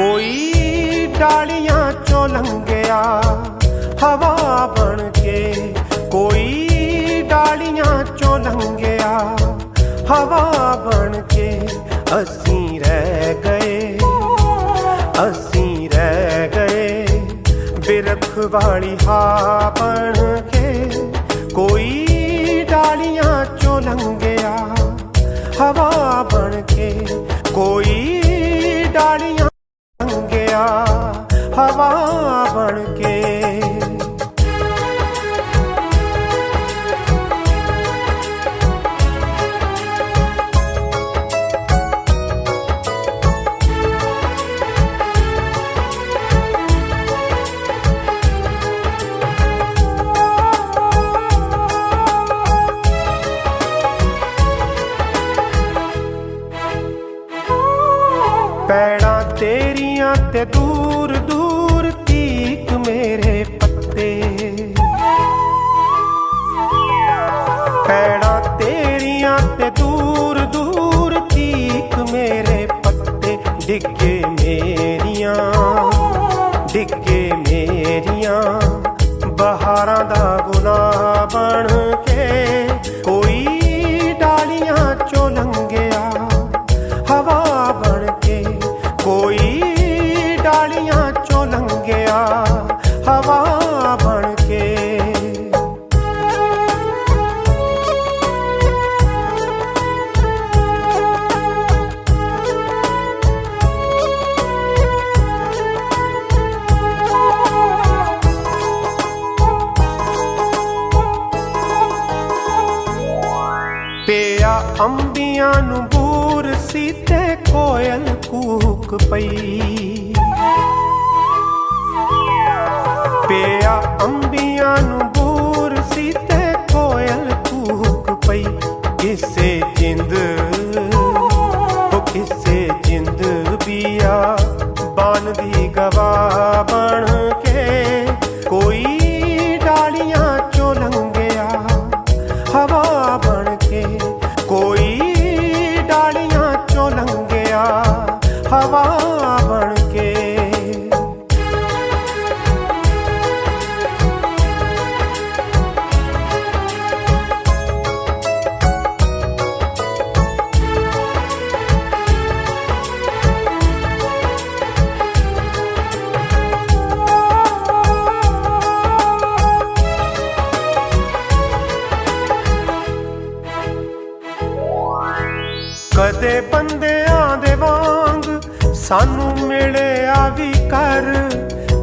ਕੋਈ ਡਾਲੀਆਂ ਚੋਂ ਲੰਘਿਆ, ਹਵਾ ਬਣ ਕੇ। ਕੋਈ ਡਾਲੀਆਂ ਚੋਂ ਲੰਘਿਆ, ਹਵਾ ਬਣ ਕੇ। ਅਸੀਂ ਰਹਿ ਗਏ, ਅਸੀਂ ਰਹਿ ਗਏ। ਬਿਰਖ ਵਾਲੀ ਹਾ ਬਣ ਕੇ। ਕੋਈ ਡਾਲੀਆਂ ਚੋਂ ਲੰਘਿਆ, ਹਵਾ ਬਣ ਕੇ। ਲੰਘਿਆ ਹਵਾ ਬਣ ਕੇ ਪੈੜਾਂ ਤੇਰੀਆਂ ਤੇ ਦੂਰ ਦੂਰ ਤੀਕ ਮੇਰੇ ਪੱਤੇ। ਪੈੜਾਂ ਤੇਰੀਆਂ ਤੇ ਦੂਰ ਦੂਰ ਤੀਕ ਮੇਰੇ ਪੱਤੇ। ਡਿੱਗੇ ਮੇਰੀਆਂ ਡਿੱਗੇ ਮੇਰੀਆਂ। ਬਹਾਰਾਂ ਦਾ ਗੁਨਾਹ ਬਣ ਅੰਬੀਆਂ ਨੂੰ ਬੂਰ ਸੀ ਤੇ ਕੋਇਲ ਕੂਕ ਪਈ। ਪਿਆ ਅੰਬੀਆਂ ਨੂੰ ਹਵਾ ਬਣ ਕੇ। ਕਦੇ ਬੰਦਿਆਂ ਸਾਨੂੰ ਮਿਲਿਆ ਵੀ ਕਰ,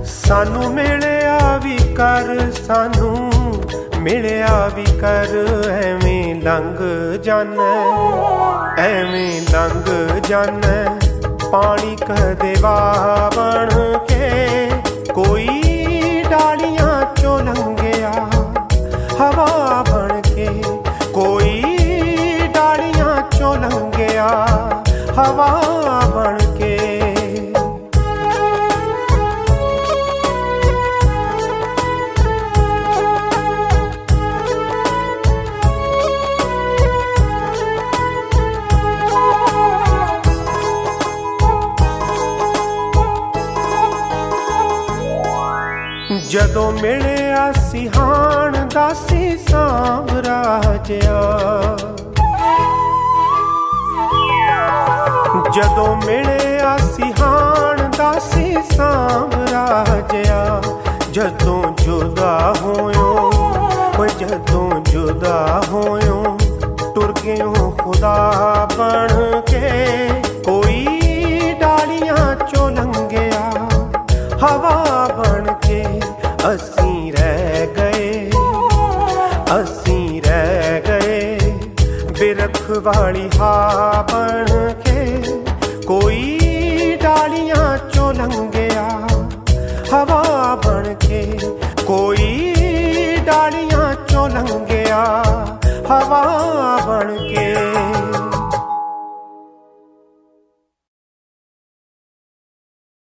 ਸਾਨੂੰ ਮਿਲਿਆ ਵੀ ਕਰ, ਸਾਨੂੰ ਮਿਲਿਆ ਵੀ ਕਰ, ਐਵੇਂ ਲੰਘ ਜਾਣਾ ਐਵੇਂ ਲੰਘ ਜਾਣਾ ਪਾਣੀ ਕਦੇ ਵਾਹ ਬਣ ਕੇ ਕੋਈ ਡਾਲੀਆਂ ਚੋਂ ਲੰਘਿਆ, ਹਵਾ ਬਣ ਕੇ ਕੋਈ ਡਾਲੀਆਂ ਚੋਂ ਲੰਘਿਆ, ਹਵਾ ਬਣ ਜਦੋਂ ਮਿਲਿਆ ਸੀ ਹਾਣ ਦਾ ਸੀ ਸਾਮਰਾਜਿਆ ਜਦੋਂ ਮਿਲਿਆ ਸੀ ਹਾਣ ਦਾ ਸੀ ਸਾਮਰਾਜਿਆ ਜਦੋਂ ਜੁਦਾ ਹੋਇਓ, ਓਏ ਜਦੋਂ ਜੁਦਾ ਹੋਇਓ ਟੁਰ ਗਿਓ ਖੁਦਾ ਬਣ ਕੇ। ਕੋਈ ਡਾਲੀਆਂ ਚੋਂ ਲੰਘਿਆ, ਹਵਾ ਬਣ ਕੇ ਅਸੀਂ ਰਹਿ ਗਏ, ਅਸੀਂ ਰਹਿ ਗਏ। ਬਿਰਖ ਵਾਲੀ ਹਾ ਬਣ ਕੇ ਕੋਈ ਡਾਲੀਆਂ ਚੋਂ ਲੰਘਿਆ, ਹਵਾ ਬਣ ਕੇ ਕੋਈ ਡਾਲੀਆਂ ਚੋਂ ਲੰਘਿਆ, ਹਵਾ ਬਣ ਕੇ